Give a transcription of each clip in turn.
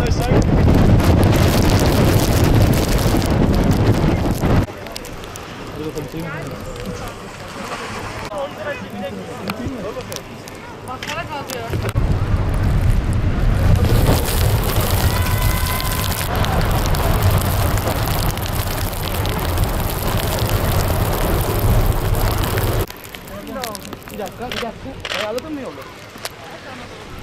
arkadaşlar. Hadi bakalım çekin. Bak para kalıyor. Bir dakika, bir dakika. Ayarladın mı yolu? Evet,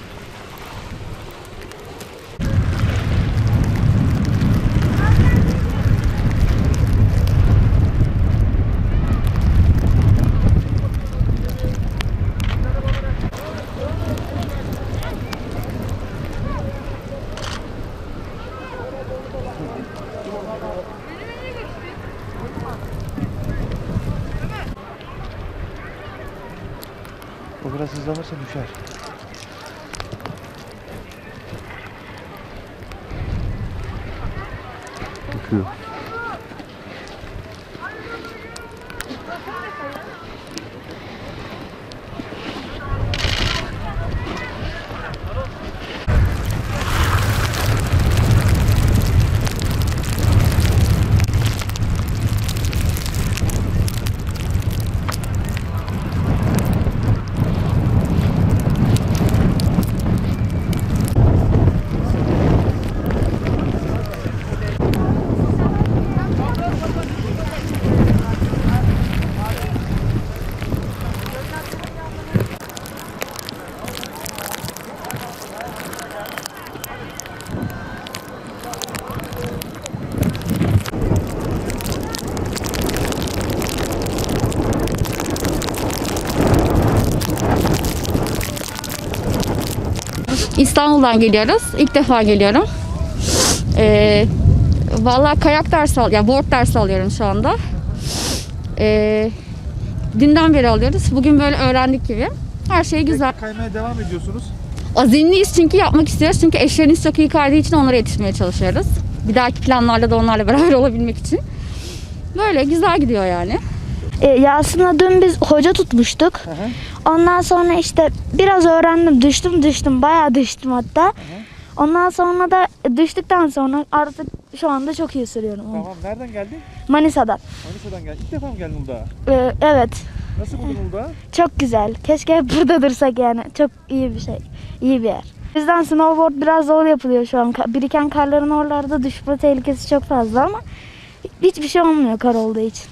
O biraz hızlanırsa düşer. Bakıyor. İstanbul'dan geliyoruz. İlk defa geliyorum. Ee, vallahi kayak dersi al, yani board dersi alıyorum şu anda. Ee, dünden beri alıyoruz. Bugün böyle öğrendik gibi. Her şey güzel. Kaymaya devam ediyorsunuz. Azimliyiz çünkü yapmak istiyoruz. Çünkü eşleriniz çok iyi kaydığı için onlara yetişmeye çalışıyoruz. Bir dahaki planlarda da onlarla beraber olabilmek için. Böyle güzel gidiyor yani. E, Yasin'le dün biz hoca tutmuştuk. Ondan sonra işte biraz öğrendim. Düştüm düştüm. Bayağı düştüm hatta. Ondan sonra da düştükten sonra artık şu anda çok iyi sürüyorum. Tamam. Nereden geldin? Manisa'dan. Manisa'dan geldin. İlk defa mı geldin Uludağ'a? E, evet. Nasıl buldun Uludağ'ı? Çok güzel. Keşke hep burada dursak yani. Çok iyi bir şey. İyi bir yer. O yüzden snowboard biraz zor yapılıyor şu an. Biriken karların oralarda düşme tehlikesi çok fazla ama hiçbir şey olmuyor kar olduğu için.